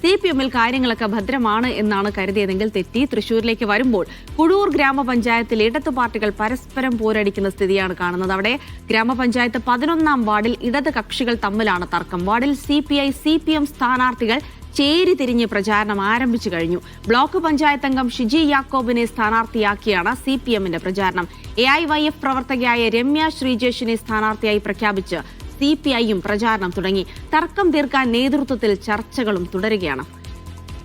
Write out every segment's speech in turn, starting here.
C P എമ്മിൽ കാര്യങ്ങളൊക്കെ ഭദ്രമാണ് എന്നാണ് കരുതിയതെങ്കിൽ തെറ്റി തൃശൂരിലേക്ക് വരുമ്പോൾ കുഴൂർ ഗ്രാമപഞ്ചായത്തിൽ ഇടത് പാർട്ടികൾ പരസ്പരം പോരടിക്കുന്ന സ്ഥിതിയാണ് കാണുന്നത്. അവിടെ ഗ്രാമപഞ്ചായത്ത് പതിനൊന്നാം വാർഡിൽ ഇടത് കക്ഷികൾ തമ്മിലാണ് തർക്കം. വാർഡിൽ C P I C P M സ്ഥാനാർത്ഥികൾ ചേരി തിരിഞ്ഞ് പ്രചാരണം ആരംഭിച്ചു കഴിഞ്ഞു. ബ്ലോക്ക് പഞ്ചായത്ത് അംഗം ഷിജി യാക്കോബിനെ സ്ഥാനാർത്ഥിയാക്കിയാണ് സി പി എമ്മിന്റെ പ്രചാരണം. എ ഐ വൈ എഫ് പ്രവർത്തകയായ രമ്യ ശ്രീജേഷിനെ സ്ഥാനാർത്ഥിയായി പ്രഖ്യാപിച്ച് സി പി ഐയും പ്രചാരണം തുടങ്ങി. തർക്കം തീർക്കാൻ നേതൃത്വത്തിൽ ചർച്ചകളും തുടരുകയാണ്.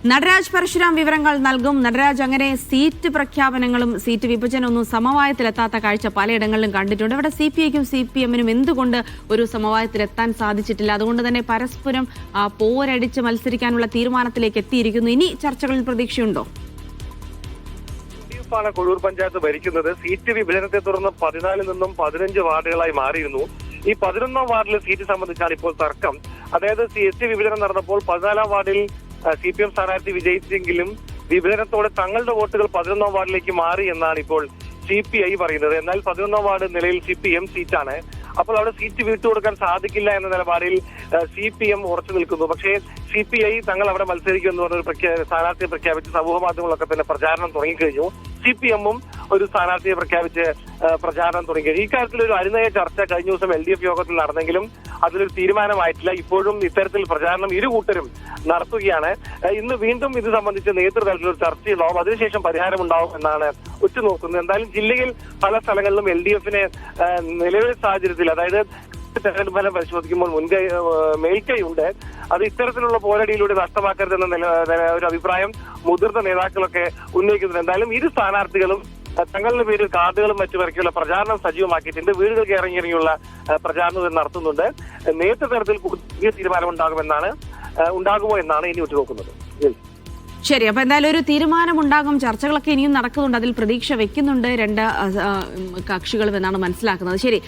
നടരാജ് പരശുരാം വിവരങ്ങൾ നൽകും. നടരാജ് അങ്ങനെ സീറ്റ് പ്രഖ്യാപനങ്ങളും സീറ്റ് വിഭജനമൊന്നും സമവായത്തിലെത്താത്ത കാഴ്ച പലയിടങ്ങളിലും കണ്ടിട്ടുണ്ട്. ഇവിടെ സി പി ഐക്കും സി പി എമ്മിനും എന്തുകൊണ്ട് ഒരു സമവായത്തിലെത്താൻ സാധിച്ചിട്ടില്ല? അതുകൊണ്ട് തന്നെ പരസ്പരം പോരടിച്ച് മത്സരിക്കാനുള്ള തീരുമാനത്തിലേക്ക് എത്തിയിരിക്കുന്നു. ഇനി ചർച്ചകളിൽ പ്രതീക്ഷയുണ്ടോ? ാണ് കൊഴൂർ പഞ്ചായത്ത് ഭരിക്കുന്നത്. സീറ്റ് വിഭജനത്തെ തുടർന്ന് പതിനാലിൽ നിന്നും പതിനഞ്ച് വാർഡുകളായി മാറിയിരുന്നു. ഈ പതിനൊന്നാം വാർഡിലെ സീറ്റ് സംബന്ധിച്ചാണ് ഇപ്പോൾ തർക്കം. അതായത് സി എസ് ടി വിഭജനം നടന്നപ്പോൾ പതിനാലാം വാർഡിൽ സി പി എം സ്ഥാനാർത്ഥി വിജയിച്ചെങ്കിലും വിഭജനത്തോടെ തങ്ങളുടെ വോട്ടുകൾ പതിനൊന്നാം വാർഡിലേക്ക് മാറി എന്നാണ് ഇപ്പോൾ സി പി ഐ പറയുന്നത്. എന്നാൽ പതിനൊന്നാം വാർഡ് നിലയിൽ സി പി എം സീറ്റാണ്. അപ്പോൾ അവിടെ സീറ്റ് വിട്ടുകൊടുക്കാൻ സാധിക്കില്ല എന്ന നിലപാടിൽ സി പി എം ഉറച്ചു നിൽക്കുന്നു. പക്ഷേ സി പി ഐ തങ്ങൾ അവിടെ മത്സരിക്കും എന്ന് പറഞ്ഞൊരു പ്രഖ്യാ- സ്ഥാനാർത്ഥിയെ പ്രഖ്യാപിച്ച് സമൂഹ മാധ്യമങ്ങളൊക്കെ തന്നെ പ്രചാരണം തുടങ്ങിക്കഴിഞ്ഞു. സി പി എമ്മും ഒരു സ്ഥാനാർത്ഥിയെ പ്രഖ്യാപിച്ച് പ്രചാരണം തുടങ്ങി. ഈ കാര്യത്തിൽ ഒരു അരുനയ ചർച്ച കഴിഞ്ഞ ദിവസം എൽ ഡി എഫ് യോഗത്തിൽ നടന്നെങ്കിലും അതിലൊരു തീരുമാനമായിട്ടില്ല. ഇപ്പോഴും ഇത്തരത്തിൽ പ്രചാരണം ഇരു കൂട്ടരും നടത്തുകയാണ്. ഇന്ന് വീണ്ടും ഇത് സംബന്ധിച്ച് നേതൃതലത്തിൽ ഒരു ചർച്ച ചർച്ചയുണ്ടാവും അതിനുശേഷം പരിഹാരം ഉണ്ടാവും എന്നാണ് ഉറ്റുനോക്കുന്നത്. എന്തായാലും ജില്ലയിൽ പല സ്ഥലങ്ങളിലും എൽ ഡി എഫിന് നിലവിലെ സാഹചര്യത്തിൽ അതായത് തെരഞ്ഞെടുപ്പ് ഫലം പരിശോധിക്കുമ്പോൾ മുൻകൈ മേൽക്കൈയുണ്ട്. അത് ഇത്തരത്തിലുള്ള പോരടിയിലൂടെ നഷ്ടമാക്കരുതെന്ന ഒരു അഭിപ്രായം മുതിർന്ന നേതാക്കളൊക്കെ ഉന്നയിക്കുന്നുണ്ട്. എന്തായാലും ഇരു സ്ഥാനാർത്ഥികളും തങ്ങളുടെ പേരിൽ കാർഡുകളും മറ്റു വരയ്ക്കുള്ള പ്രചാരണം സജീവമാക്കിയിട്ടുണ്ട്. വീടുകൾ ഇറങ്ങി ഇറങ്ങിയുള്ള പ്രചാരണം നടത്തുന്നുണ്ട്. നടത്തുന്നുണ്ട് തരത്തിൽ പുതിയ തീരുമാനം ഉണ്ടാകുമെന്നാണ് ഉണ്ടാകുമോ എന്നാണ് ഇനി ഉറ്റുനോക്കുന്നത്. ശരി അപ്പൊ എന്തായാലും ഒരു തീരുമാനമുണ്ടാകും. ചർച്ചകളൊക്കെ ഇനിയും നടക്കുന്നുണ്ട്. അതിൽ പ്രതീക്ഷ വെക്കുന്നുണ്ട് രണ്ട് കക്ഷികളും എന്നാണ് മനസ്സിലാക്കുന്നത്. ശരി.